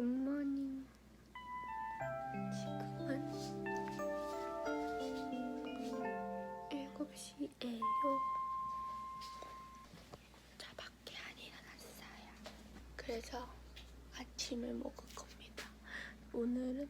굿모닝. 지금은 7시예요. 자, 밖에 안 일어났어요. 그래서 아침을 먹을 겁니다. 오늘은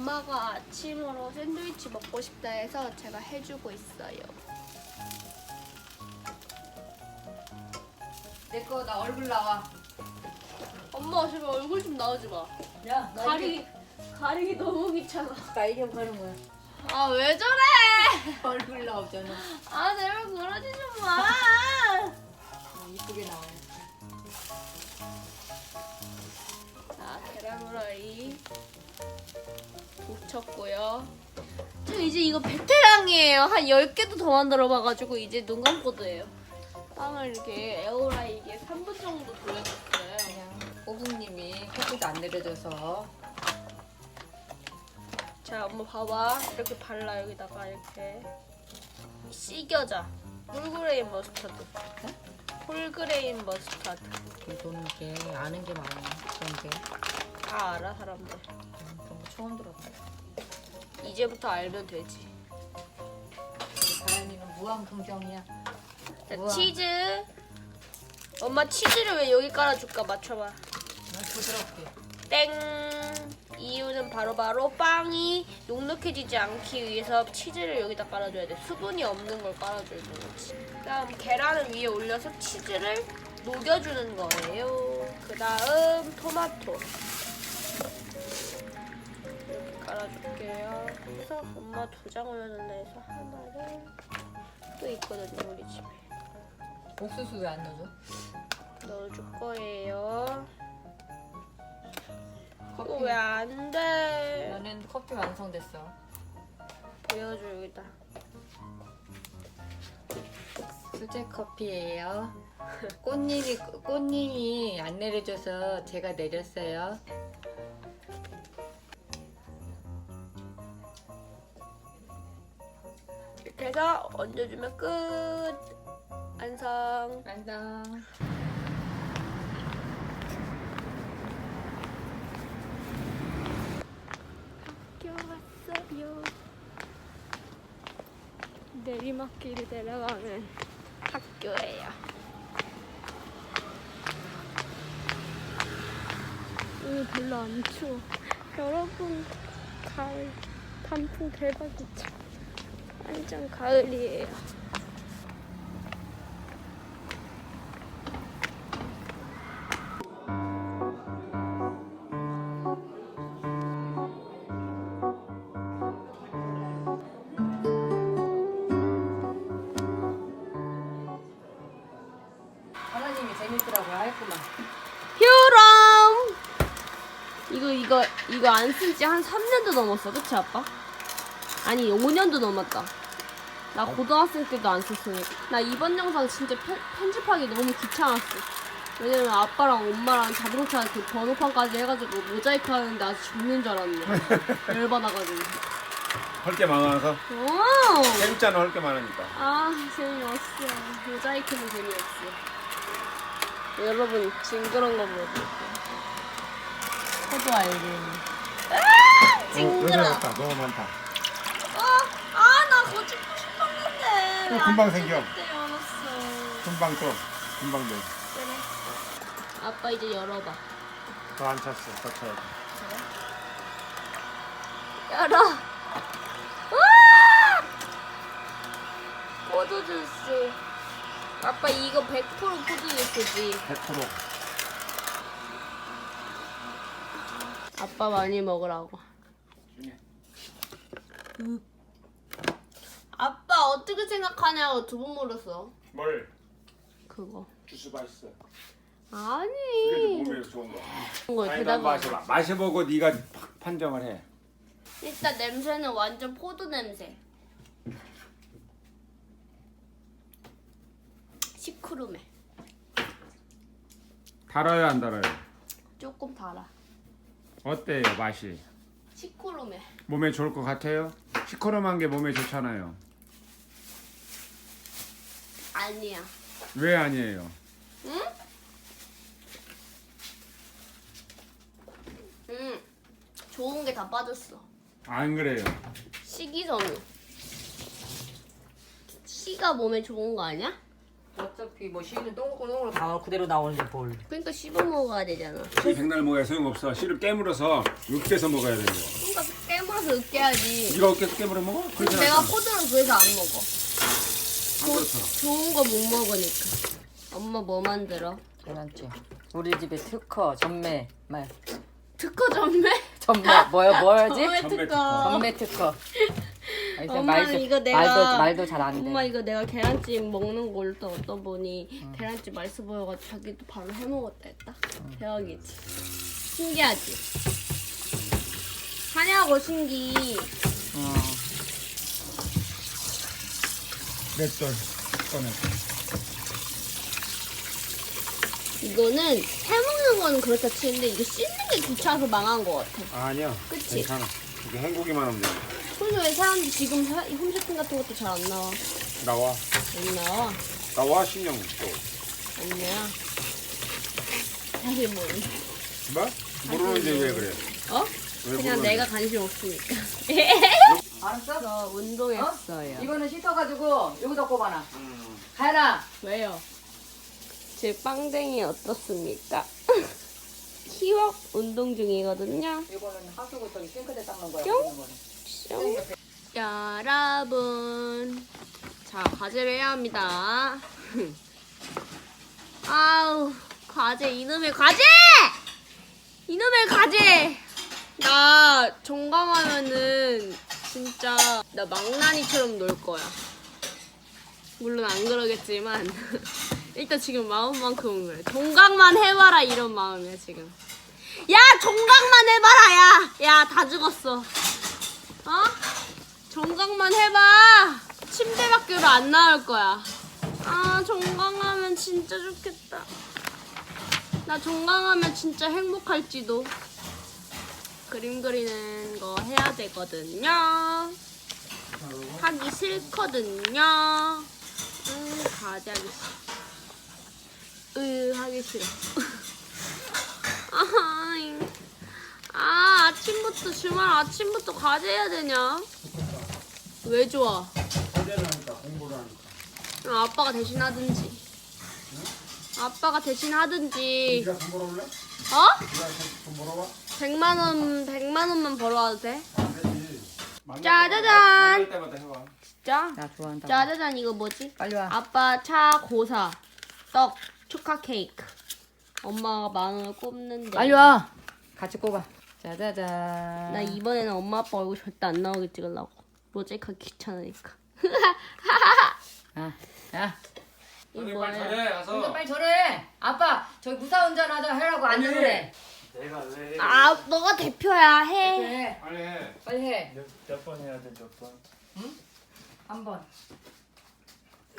엄마가 아침으로 샌드위치 먹고 싶다 해서 제가 해주고 있어요. 내 거 나 얼굴 나와. 엄마 제발 얼굴 좀 나오지 마. 야, 나 가리기 가리기 너무 귀찮아. 나 이름 가는 거야. 아 왜 저래? 얼굴 나오잖아. 아 제발 그러지 좀 마. 어, 이쁘게 나와. 자 계란 후라이 붙였고요. 저 이제 이거 베테랑이에요. 한 10개도 더 만들어봐가지고 이제 눈 감고도 해요. 빵을 이렇게 에어라이기에 3분 정도 돌려줬어요. 그냥 호부님이 커피도 안 내려줘서 자 엄마 봐봐 이렇게 발라 여기다가 이렇게 시겨자 홀그레인 머스타드 홀그레인 머스타드 너는 게 아는 게 많아. 그런 게. 다 알아 사람들 처음 들어봐. 이제부터 알면 되지. 다현이는 무한 긍정이야. 자 우와. 치즈. 엄마 치즈를 왜 여기 깔아줄까? 맞춰봐. 난 부드럽게. 땡. 이유는 바로 바로 빵이 눅눅해지지 않기 위해서 치즈를 여기다 깔아줘야 돼. 수분이 없는 걸 깔아줘야 되지. 그다음 계란을 위에 올려서 치즈를 녹여주는 거예요. 그다음 토마토 이렇게 깔아줄게요 그래서 엄마 두 장 올렸는데 해서 하나를 또 있거든요 우리 집에 옥수수 왜 안 넣어줘? 넣어줄 거예요 커피. 이거 왜안 돼? 나는 커피 완성됐어. 보여줘 여기다 수제 커피예요. 꽃님이 꽃님이 안 내려줘서 제가 내렸어요. 이렇게 해서 얹어주면 끝 완성 완성. 학교 왔어요 내리막길을 내려가는 학교예요. 오늘 별로 안 추워. 여러분 가을 단풍 대박이죠. 완전 가을이에요. 하나님이 재밌더라고요. 했구만. 휴럼 이거 이거 이거 안 쓴 지 한 3년도 넘었어 그치 아빠? 아니 5년도 넘었다 나 고등학생 때도 안 썼으니까 나 이번 영상 진짜 편, 편집하기 너무 귀찮았어. 왜냐면 아빠랑 엄마랑 자동차 그 번호판까지 해가지고 모자이크 하는데 아주 죽는 줄 알았네. 열받아가지고. 할 게 많아서? 오! 재밌잖아 할 게 많으니까. 아 재미없어. 모자이크는 재미없어. 여러분 징그러운 거 보여드릴게요. 포도 알림. 징그러 어, 너무 많다. 아, 나 그거 찍고 싶었는데. 또 금방 생겨. 그때 열었어. 금방 또 금방 그래. 아빠 이제 열어봐. 돼더안 찼어 더 차야 돼 열어. 와! 포도 주스. 아빠 이거 100% 포도 주스지. 100% 아빠 많이 먹으라고. 어떻게 생각하냐고 두 번 물었어. 뭘 그거. 주스 맛있어 그게 아니. 몸에 좋은 거거 아니 대답 난 마셔봐 마셔보고 네가 팍 판정을 해 일단 냄새는 완전 포도 냄새. 시크루메. 달아요 안 달아요? 조금 달아. 어때요 맛이? 시크루메. 몸에 좋을 것 같아요? 시커럼한 게 몸에 좋잖아요 아니야. 왜 아니에요? 응? 응. 좋은 게 다 빠졌어. 안 그래요 식이섬유. 씨가 몸에 좋은 거 아니야? 어차피 뭐 똥으로 똥으로 다 그대로 나오는데 뭘. 그러니까 씹어 먹어야 되잖아. 이 백날 먹어야 소용없어 씨를 깨물어서 으깨서 먹어야 거 그러니까 깨물어서 으깨야지. 네가 으깨서 깨물어 먹어? 그렇게 내가 포도를 그래서 안 먹어. 좋은 거 못 먹으니까. 엄마 뭐 만들어? 계란찜. 우리 집에 특허 전매 말. 특허 전매? 전매 뭐야 뭐야지? 전매 특허. 전매 특허. 아, 이제 엄마 말도, 이거 내가 말도 말도 잘 안 돼. 엄마 이거 내가 계란찜 먹는 걸또 어떤 분이 계란찜 맛있어 보여가지고 자기도 바로 해 먹었다 했다. 대박이지. 신기하지. 하냐고 신기. 어. 맷돌 꺼내 이거는 해 먹는 거는 그렇다 치는데 이거 씻는 게 귀찮아서 망한 거 같아. 아니야 그치? 괜찮아 이게 헹구기만 하면 돼 그래서 왜 사람들이 지금 사- 홈쇼핑 같은 것도 잘 안 나와? 나와 안 나와? 나와 신경 또 아니야. 사실 모르. 뭐? 모르는데 왜 그래 어? 왜 그냥 모르는데? 내가 관심 없으니까. 알았어? 저 운동했어요. 이거는 씻어가지고 여기다 꼽아놔. 가라. 왜요? 제 빵댕이 어떻습니까? 키워 운동 중이거든요. 이거는 하수구 저기 싱크대 닦는 거야. 뿅. 거는. 뿅. 여러분, 자 과제를 해야 합니다. 아우 과제 이놈의 과제! 이놈의 과제! 나 종강하면은 진짜 나 망나니처럼 놀 거야. 물론 안 그러겠지만 일단 지금 마음만큼은 그래. 종강만 해봐라 이런 마음이야 지금. 야 종강만 해봐라 야. 야 다 죽었어. 어? 종강만 해봐. 침대 밖으로 안 나올 거야. 아 종강하면 진짜 좋겠다. 나 종강하면 진짜 행복할지도. 그림 그리는 거 해야 되거든요. 하기 싫거든요. 음, 과제 하기 싫어. 으, 하기 싫어. 아하잉. 아, 아침부터, 주말 아침부터 과제 해야 되냐? 왜 좋아? 과제를 하니까 공부를 하니까. 아, 아빠가 대신 하든지. 아빠가 대신 하든지. 네가 돈 벌어올래? 어? 네가 돈 벌어와? 100만 원, 100만 원만 벌어와도 돼? 짜자잔. 때마다. 진짜? 나 좋아한다. 짜자잔 이거 뭐지? 빨리 와. 아빠 차 고사 떡 축하 케이크 엄마가 만 원을 꼽는데 빨리 와. 같이 꼽아. 짜자잔. 나 이번에는 엄마 아빠 얼굴 절대 안 나오게 찍으려고 모자이크 귀찮으니까 아, 야. 이거 빨리? 잘해 가서. 빨리 저래. 아빠, 저기 무사 운전하자 하라고 안 그래. 내가 왜? 아 너가 대표야 해 해. 빨리 해. 빨리 해. 몇 번 해야 돼? 몇 번? 한 번.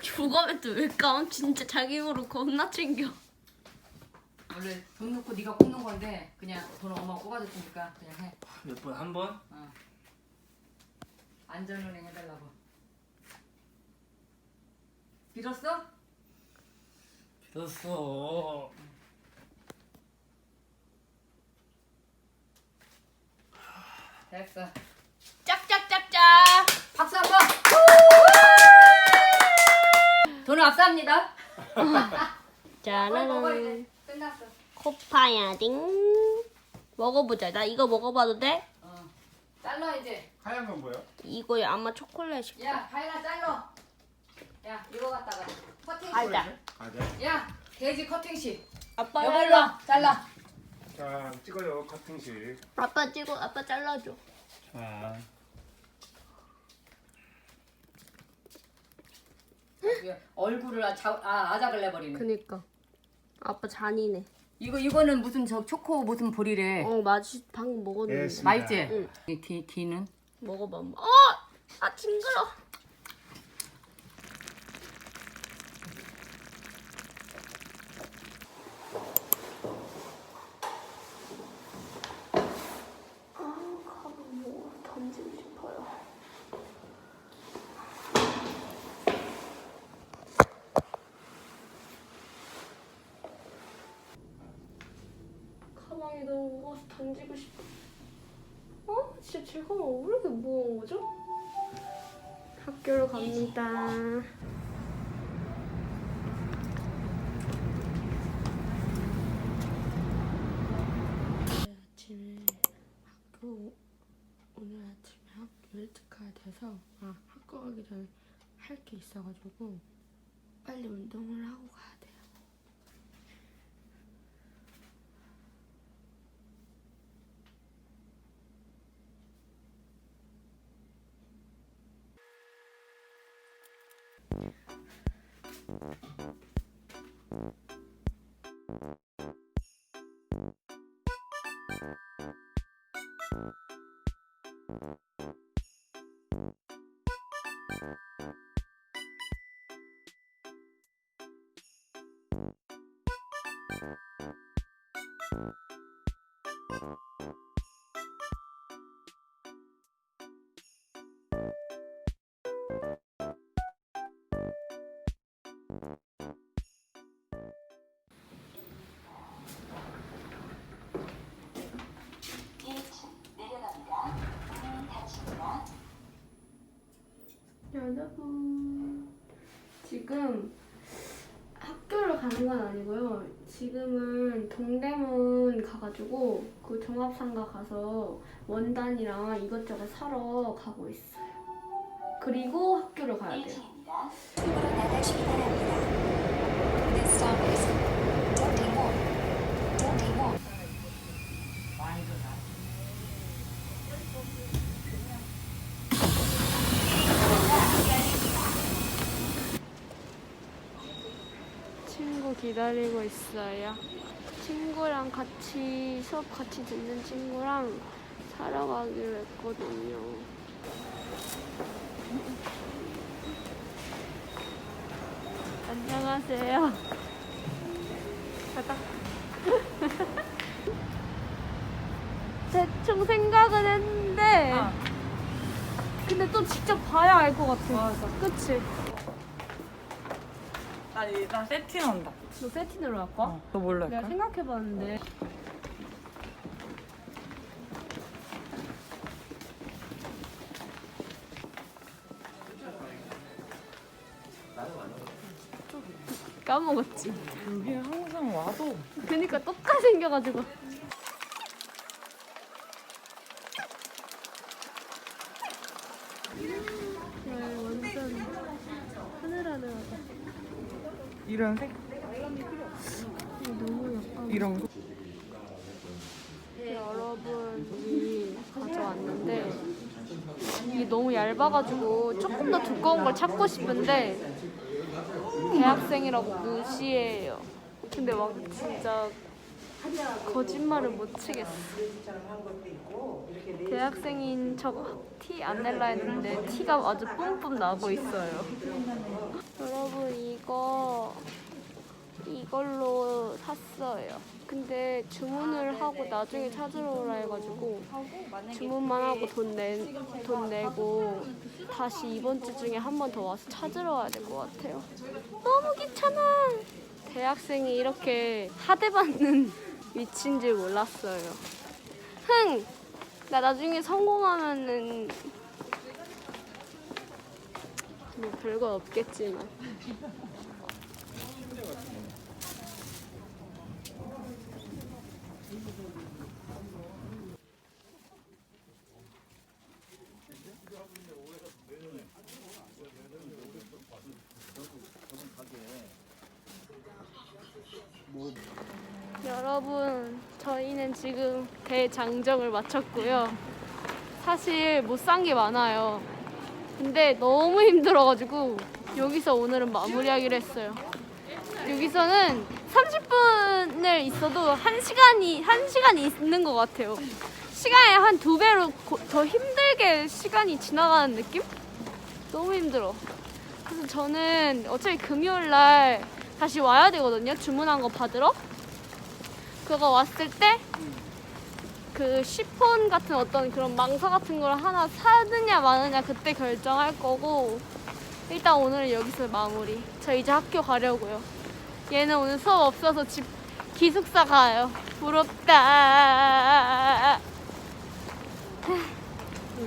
죽어면 왜까 진짜 자기 입으로 겁나 챙겨 원래 돈 넣고 네가 꼽는 건데 그냥 돈 엄마가 꼽아줬으니까 그냥 해. 몇 번? 한 번? 안전운행 해달라고. 빌었어? 됐어. 됐어. 짝짝짝짝 박수 한 번. 앞삽니다. 빨리 먹어 짜라란 이제. 끝났어. 코파야 딩 먹어보자 나 이거 먹어봐도 돼? 어. 잘라 이제. 하얀 건 뭐야? 이거 아마 초콜릿일 야, 가인아 잘라. 야, 이거 갖다가 커팅식. 알다 과제. 야, 돼지 커팅식. 아빠 여기로 잘라 와. 잘라. 자 찍어요 커팅식. 아빠 찍어 아빠 잘라줘 자. 얼굴을 아, 자, 아 아작을 내버리네. 그니까 아빠 잔이네 이거 이거는 무슨 저 초코 무슨 볼이래. 어 맛이 방금 먹었는데 예스. 맛있지? 응. 이 뒤는? 먹어봐. 어! 아 징그러 아 가방 뭐 던지고 싶어요 가방이 너무 무거워서 던지고 싶어 어? 진짜 제가 왜 이렇게 무거운 거죠? 학교로 갑니다. 아침에 학교 오늘 아침에 학교 일찍 가야 돼서 아 학교 가기 전에 할 게 있어가지고 빨리 운동을 하고 가야 돼 요. 여 지금 학교를 가는 건 아니고요. 지금은 동대문 가가지고 그 종합상가 가서 원단이랑 이것저것 사러 가고 있어요. 그리고 학교를 가야 돼요. stop is Dundee Dundee Mall. 많이 줬나? 친구 기다리고 있어요. 친구랑 같이 수업 같이 듣는 친구랑 사러 가기로 했거든요. 안녕하세요. 가자. 대충 생각은 했는데 어. 근데 또 직접 봐야 알 것 같아. 맞아. 그치? 나 일단 세팅한다. 너 세틴으로 할 거야? 어, 너 뭘로 내가 생각해봤는데 까먹었지. 여기 항상 와도 그니까 똑같 생겨가지고. 하늘하늘하다. 이런 색. 이런 거. 여러분이 가져왔는데 이게 너무 얇아가지고 조금 더 두꺼운 걸 찾고 싶은데 대학생이라고 무시해요. 근데 막 진짜 거짓말을 못 치겠어. 대학생인 척 티 안 낼라 했는데 티가 아주 뿜뿜 나고 있어요. 여러분 이거 이걸로 샀어요. 근데 주문을 하고 나중에 찾으러 오라 해가지고 주문만 하고 돈, 내, 돈 내고 다시 이번 주 중에 한 번 더 와서 찾으러 와야 될 것 같아요. 너무 귀찮아. 대학생이 이렇게 하대받는 위치인 줄 몰랐어요. 흥! 나 나중에 성공하면은 뭐 별거 없겠지만 여러분, 저희는 지금 대장정을 마쳤고요. 사실 못 산 게 많아요. 근데 너무 힘들어가지고 여기서 오늘은 마무리하기로 했어요. 여기서는 30분을 있어도 한 시간이 한 시간이 있는 것 같아요. 시간의 한 두 배로 고- 더 힘들게 시간이 지나가는 느낌? 너무 힘들어. 그래서 저는 어차피 금요일 날 다시 와야 되거든요. 주문한 거 받으러. 그거 왔을 때 그 시폰 같은 어떤 그런 망사 같은 걸 하나 사느냐 마느냐 그때 결정할 거고 일단 오늘은 여기서 마무리. 저 이제 학교 가려고요. 얘는 오늘 수업 없어서 집 기숙사 가요. 부럽다.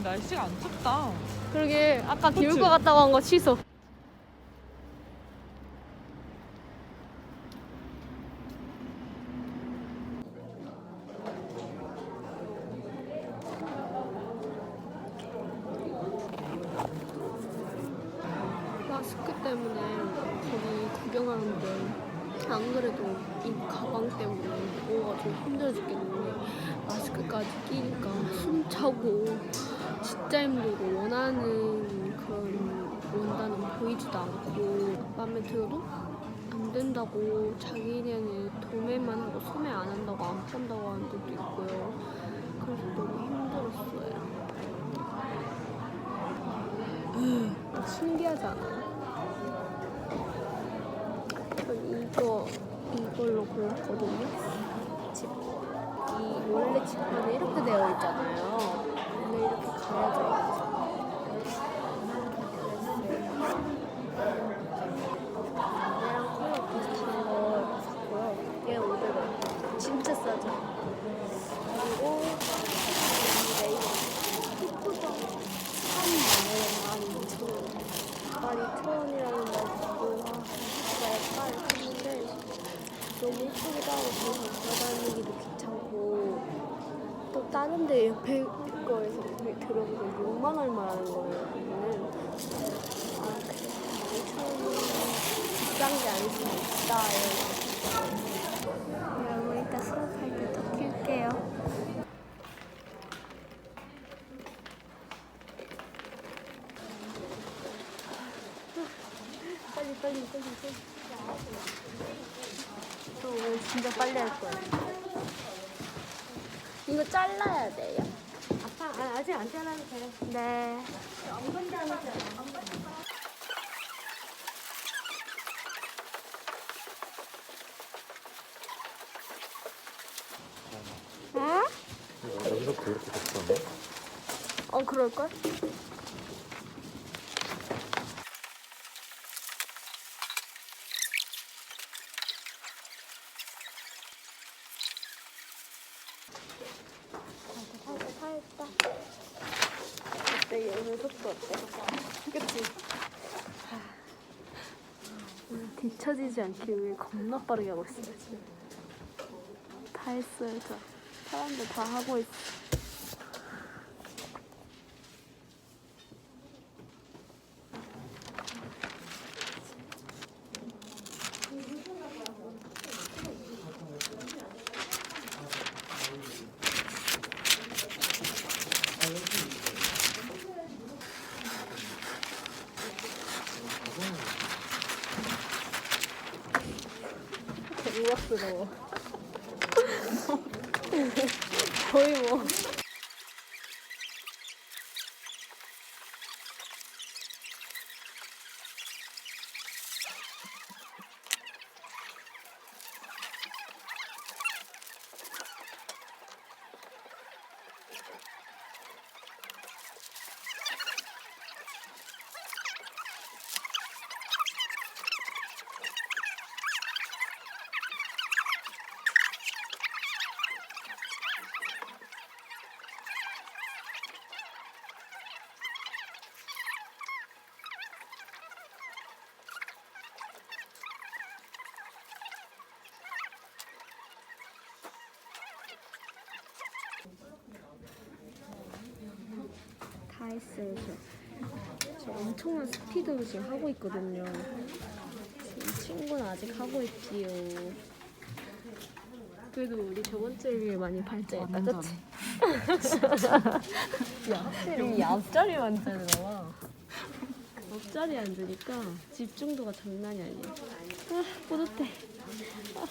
날씨가 안 춥다. 그러게 아까 그치? 것 같다고 한 거 취소. 마스크 때문에 거기 구경하는데 안 그래도 이 가방 때문에 뭐가 좀 힘들어 죽겠는데 마스크까지 끼니까 숨 차고 진짜 힘들고 원하는 그런 원단은 보이지도 않고 마음에 들어도 안 된다고 자기네는 도매만 하고 소매 안 한다고 안 판다고 하는 데도 있고요. 그래서 너무 힘들었어요. 음, 신기하지 않아요? 전 이거 이걸로 골랐거든요. 집. 이 원래 지퍼는 이렇게 되어 있잖아요. 근데 이렇게 가려져 있어. 얘랑 컬러 비슷한 거 샀고요. 얘 500원. 진짜 싸죠. 그리고 이 레이스 예쁘죠? 3만 원, 12,000원. 12,000원이라는 말 듣고 아, 진짜 약간 했는데 너무 예쁘기도 하고 그래서 돌아다니기도 귀찮고 또 옆에 거에서 들어보면 6만 얼마라는 거예요. 그러면은 아 그래 12,000원이 비싼 게 아닐 수도 있다 여러분 이따 수업할 때 더 킬게요. 빨리 빨리 빨리 빨리. 저 오늘 진짜 빨리 할 거예요. 이거 잘라야 돼요. 아빠 아, 아직 안 잘라도 돼요. 네. 응? 여기서부터 이렇게 됐었네. 어 그럴걸? 살짝 살짝 어때? 오늘 속도 어때? 그치? 하, 오늘 뒤처지지 않기 겁나 빠르게 하고 있어요 지금 다 했어요 저 사람들 다 하고 있어 우악스러워 거의 뭐 저 엄청난 스피드로 지금 하고 있거든요. 지금 친구는 아직 하고 있지요. 그래도 우리 저번 주에 비해 많이 발전했다, 그치? 야, 확실히 이 앞자리 앉아야 앞자리 앉으니까 집중도가 장난이 아니야. 아, 뿌듯해. 아,